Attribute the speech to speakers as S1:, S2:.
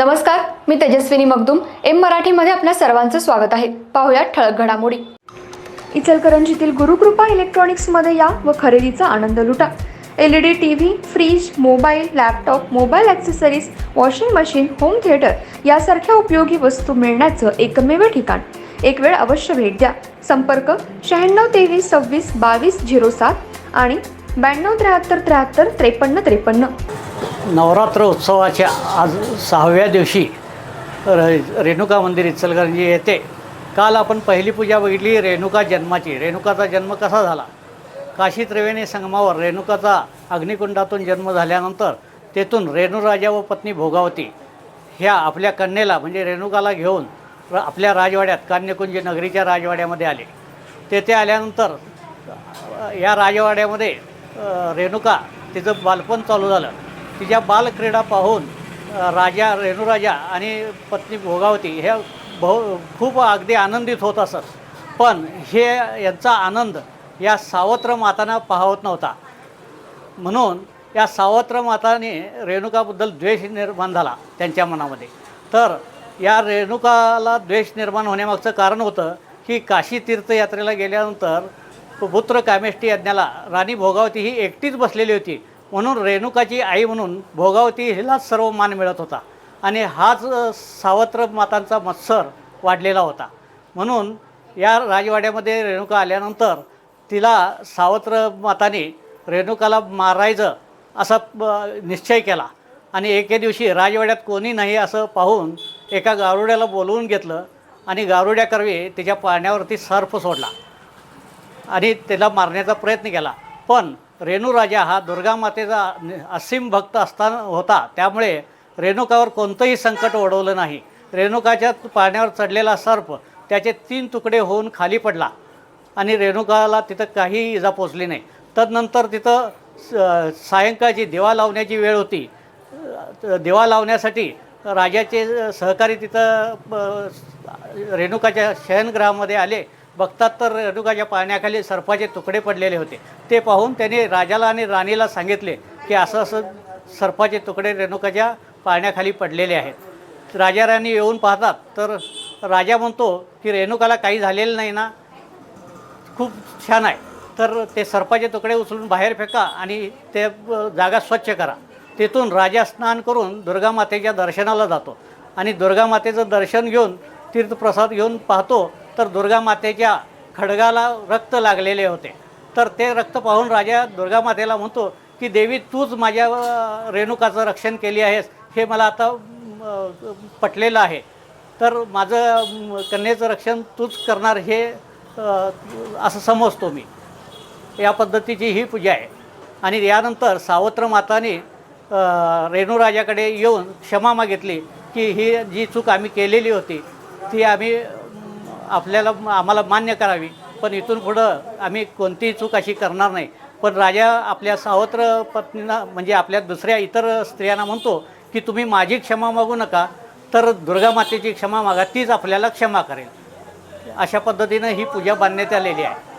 S1: नमस्कार मी तेजस्विनी मगदुम. एम मराठीमध्ये आपल्या सर्वांचं स्वागत आहे. पाहुयात ठळक घडामोडी. इचलकरंजीतील गुरुकृपा इलेक्ट्रॉनिक्समध्ये या व खरेदीचा आनंद लुटा. L E D T V fridge mobile laptop mobile accessories washing machine home theatre यासारख्या उपयोगी वस्तू मिळण्याचं एकमेव ठिकाण. एक वेळ अवश्य भेट द्या. संपर्क शहाण्णव तेवीस सव्वीस बावीस झिरो सात आणि ब्याण्णव त्र्याहत्तर त्र्याहत्तर त्रेपन्न त्रेपन्न.
S2: नवरात्र उत्सवाच्या आज सहाव्या दिवशी र रेणुका मंदिर इचलकरंजी येते. काल आपण पहिली पूजा बघितली रेणुका जन्माची. रेणुकाचा जन्म कसा झाला? काशी त्रिवेणी संगमावर रेणुकाचा अग्निकुंडातून जन्म झाल्यानंतर तेथून रेणुराजा व पत्नी भोगावती. ह्या आपल्या कन्येला म्हणजे रेणुकाला घेऊन र आपल्या राजवाड्यात कान्यकुंज नगरीच्या राजवाड्यामध्ये आले. तेथे आल्यानंतर या राजवाड्यामध्ये रेणुका तिचं बालपण चालू झालं. तिच्या बालक्रीडा पाहून राजा रेणुराजा आणि पत्नी भोगावती ह्या बहु खूप अगदी आनंदित होत असत. पण हे यांचा आनंद या सावत्र मातांना पाहत नव्हता. म्हणून या सावत्र माताने रेणुकाबद्दल द्वेष निर्माण झाला त्यांच्या मनामध्ये. तर या रेणुकाला द्वेष निर्माण होण्यामागचं कारण होतं की काशी तीर्थयात्रेला गेल्यानंतर पुत्र कामेष्टी यज्ञाला राणी भोगावती ही एकटीच बसलेली होती. म्हणून रेणुकाची आई म्हणून भोगावती हिलाच सर्व मान मिळत होता. आणि हाच सावत्र मातांचा मत्सर वाढलेला होता. म्हणून या राजवाड्यामध्ये रेणुका आल्यानंतर तिला सावत्र माताने रेणुकाला मारायचं असा ब- निश्चय केला. आणि एके दिवशी राजवाड्यात कोणी नाही असं पाहून एका गारुड्याला बोलवून घेतलं आणि गारुड्याकरवी तिच्या पाण्यावरती सर्प सोडला. आणि त्याला मारण्याचा प्रयत्न केला. पण रेणूराजा हा दुर्गा मातेचा असीम भक्त असताना होता. त्यामुळे रेणुकावर कोणतंही संकट ओढवलं नाही. रेणुकाच्या पाण्यावर चढलेला सर्प त्याचे तीन तुकडे होऊन खाली पडला आणि रेणुकाला तिथं काही इजा पोचली नाही. तदनंतर तिथं स- सायंकाळची दिवा लावण्याची वेळ होती. दिवा लावण्यासाठी राजाचे सहकारी तिथं रेणुकाच्या शयनगृहामध्ये आले. बघतात तर रेणुकाच्या पाण्याखाली सर्पाचे तुकडे पडलेले होते. ते पाहून त्याने राजाला आणि राणीला सांगितले की असं असं सर्पाचे तुकडे रेणुकाच्या पाण्याखाली पडलेले आहेत. राजा राणी येऊन पाहतात तर राजा म्हणतो की रेणुकाला काही झालेलं नाही ना? खूप छान आहे. तर ते सर्पाचे तुकडे उचलून बाहेर फेका आणि ते जागा स्वच्छ करा. तेथून राजा स्नान करून दुर्गा मातेच्या दर्शनाला जातो आणि दुर्गा मातेचं दर्शन घेऊन तीर्थप्रसाद घेऊन पाहतो तर दुर्गा मातेच्या खडगाला रक्त लागलेले होते. तर ते रक्त पाहून राजा दुर्गा मातेला म्हणतो की देवी तूच माझ्या रेणुकाचं रक्षण केली आहेस. हे मला आता पटलेलं आहे. तर माझं कन्येचं रक्षण तूच करणार हे असं समजतो मी. या पद्धतीची ही पूजा आहे. आणि यानंतर सावत्र माताने रेणुराजाकडे येऊन क्षमा मागितली की ही जी चूक आम्ही केलेली होती ती आम्ही आपल्याला आम्हाला मान्य करावी. पण इथून पुढं आम्ही कोणतीही चूक अशी करणार नाही. पण राजा आपल्या सावत्र पत्नींना म्हणजे आपल्या दुसऱ्या इतर स्त्रियांना म्हणतो की तुम्ही माझी क्षमा मागू नका तर दुर्गा मातेची क्षमा मागा तीच आपल्याला क्षमा करेल. अशा पद्धतीनं ही पूजा बांधण्यात आलेली आहे.